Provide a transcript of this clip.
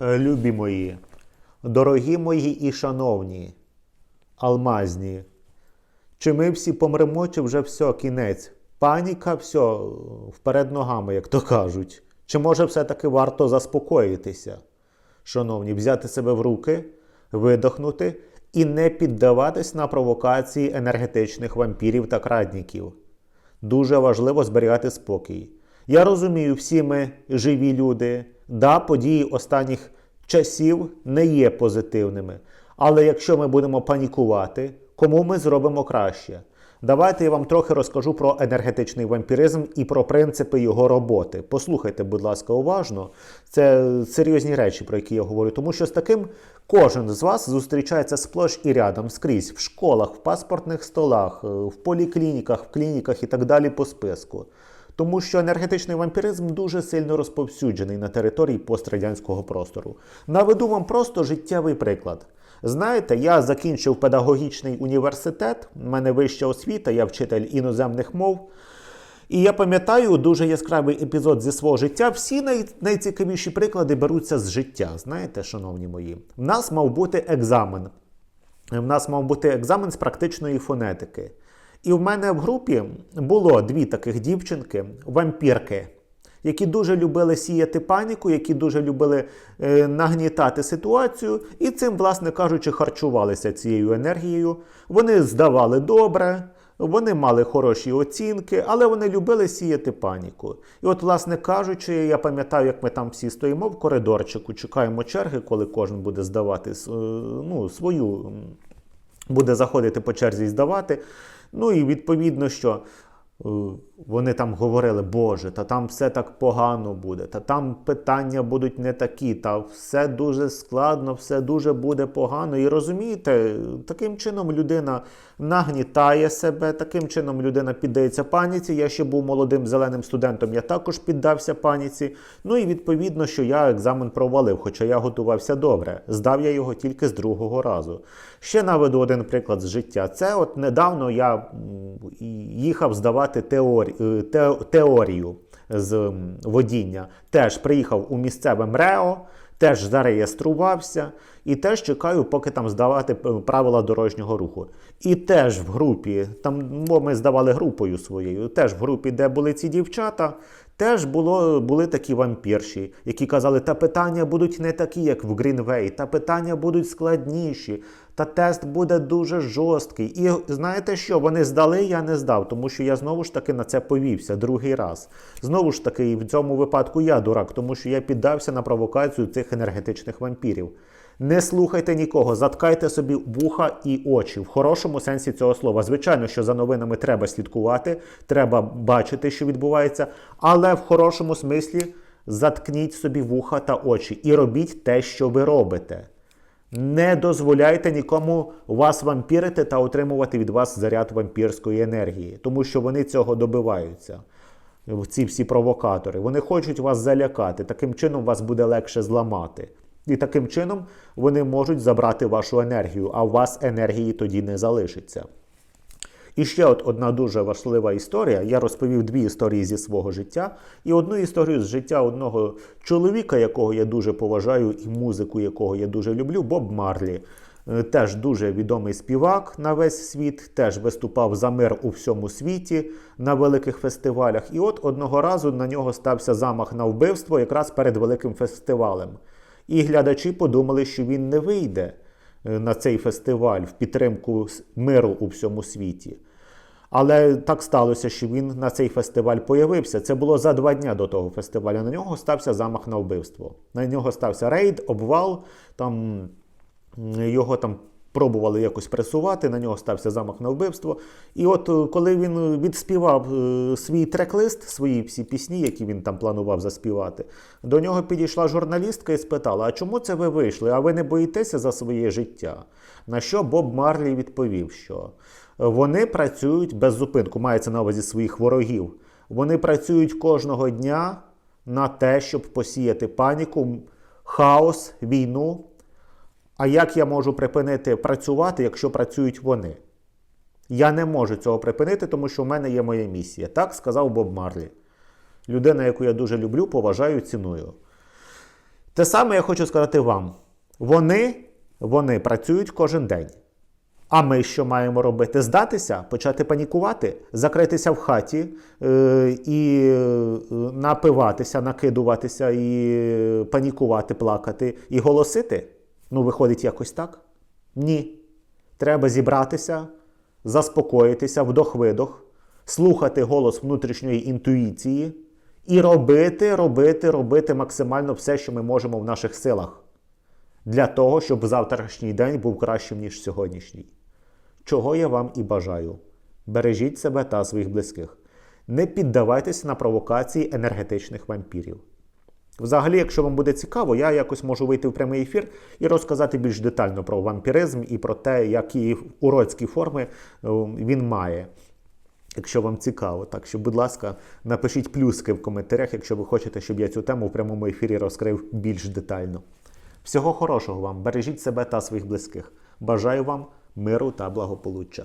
Е, Любі мої, дорогі мої і шановні, алмазні, чи ми всі помремо, чи вже все, кінець? Паніка, все, вперед ногами, як то кажуть. Чи може все-таки варто заспокоїтися? Шановні, взяти себе в руки, видохнути і не піддаватись на провокації енергетичних вампірів та крадників. Дуже важливо зберігати спокій. Я розумію, всі ми живі люди. Да, події останніх часів не є позитивними. Але якщо ми будемо панікувати, кому ми зробимо краще? Давайте я вам трохи розкажу про енергетичний вампіризм і про принципи його роботи. Послухайте, будь ласка, уважно. Це серйозні речі, про які я говорю, тому що з таким кожен з вас зустрічається сплош і рядом скрізь в школах, в паспортних столах, е, в поліклініках, в клініках і так далі по списку. Тому що енергетичний вампіризм дуже сильно розповсюджений на території пострадянського простору. Наведу вам просто життєвий приклад. Знаєте, я закінчив педагогічний університет, в мене вища освіта, я вчитель іноземних мов. І я пам'ятаю дуже яскравий епізод зі свого життя. Всі най- найцікавіші приклади беруться з життя. Знаєте, шановні мої, в нас мав бути екзамен. В нас мав бути екзамен з практичної фонетики. І в мене в групі було дві таких дівчинки, вампірки, які дуже любили сіяти паніку, які дуже любили е, нагнітати ситуацію, і цим, власне кажучи, харчувалися цією енергією. Вони здавали добре, вони мали хороші оцінки, але вони любили сіяти паніку. І от, власне кажучи, я пам'ятаю, як ми там всі стоїмо в коридорчику, чекаємо черги, коли кожен буде здавати е, ну, свою буде заходити по черзі і здавати. Ну і відповідно, що е, вони там говорили, Боже, та там все так погано буде, та там питання будуть не такі, та все дуже складно, все дуже буде погано. І розумієте, таким чином людина нагнітає себе, таким чином людина піддається паніці. Я ще був молодим зеленим студентом, я також піддався паніці. Ну і відповідно, що я екзамен провалив, хоча я готувався добре. Здав я його тільки з другого разу. Ще наведу один приклад з життя. Це от недавно я їхав здавати теорі, е, те- теорію з водіння. Теж приїхав у місцеве МРЕО, теж зареєструвався і теж чекаю, поки там здавати е, правила дорожнього руху. І теж в групі, там бо ми здавали групою своєю, теж в групі, де були ці дівчата, теж було, були такі вампірші, які казали, та питання будуть не такі, як в Грінвей, та питання будуть складніші, та тест буде дуже жорсткий. І знаєте що? Вони здали, я не здав, тому що я знову ж таки на це повівся другий раз. Знову ж таки, і в цьому випадку я дурак, тому що я піддався на провокацію цих енергетичних вампірів. Не слухайте нікого, заткайте собі вуха і очі в хорошому сенсі цього слова. Звичайно, що за новинами треба слідкувати, треба бачити, що відбувається, але в хорошому смислі заткніть собі вуха та очі і робіть те, що ви робите. Не дозволяйте нікому вас вампірити та отримувати від вас заряд вампірської енергії, тому що вони цього добиваються. Ці всі провокатори. Вони хочуть вас залякати. Таким чином вас буде легше зламати. І таким чином вони можуть забрати вашу енергію, а у вас енергії тоді не залишиться. І ще от одна дуже важлива історія. Я розповів дві історії зі свого життя, і одну історію з життя одного чоловіка, якого я дуже поважаю, і музику якого я дуже люблю, Боб Марлі. Е, Теж дуже відомий співак на весь світ, теж виступав за мир у всьому світі на великих фестивалях. І от одного разу на нього стався замах на вбивство якраз перед великим фестивалем. І глядачі подумали, що він не вийде на цей фестиваль в підтримку миру у всьому світі. Але так сталося, що він на цей фестиваль появився. Це було за два дні до того фестивалю. На нього стався замах на вбивство. На нього стався рейд, обвал. Там його там пробували якось пресувати, на нього стався замах на вбивство. І от е, коли він відспівав е, свій трек-лист, свої всі пісні, які він там планував заспівати, до нього підійшла журналістка і спитала: А чому це ви вийшли? А ви не боїтеся за своє життя? На що Боб Марлі відповів, що вони працюють без зупинку, мається на увазі своїх ворогів. Вони працюють кожного дня на те, щоб посіяти паніку, хаос, війну. А як я можу припинити працювати, якщо працюють вони? Я не можу цього припинити, тому що в мене є моя місія. Так сказав Боб Марлі. Людина, яку я дуже люблю, поважаю, ціную. Те саме я хочу сказати вам. Вони, вони працюють кожен день. А ми що маємо робити? Здатися, почати панікувати, закритися в хаті е, і е, напиватися, накидуватися, і панікувати, плакати, і голосити? Ну, виходить якось так? Ні. Треба зібратися, заспокоїтися, вдох-видох, слухати голос внутрішньої інтуїції і робити, робити, робити максимально все, що ми можемо в наших силах для того, щоб завтрашній день був кращим, ніж сьогоднішній. Чого я вам і бажаю. Бережіть себе та своїх близьких. Не піддавайтеся на провокації енергетичних вампірів. Взагалі, якщо вам буде цікаво, я якось можу вийти в прямий ефір і розказати більш детально про вампіризм і про те, які уродські форми е, він має. Якщо вам цікаво, так що, будь ласка, напишіть плюски в коментарях, якщо ви хочете, щоб я цю тему в прямому ефірі розкрив більш детально. Всього хорошого вам, бережіть себе та своїх близьких. Бажаю вам миру та благополуччя.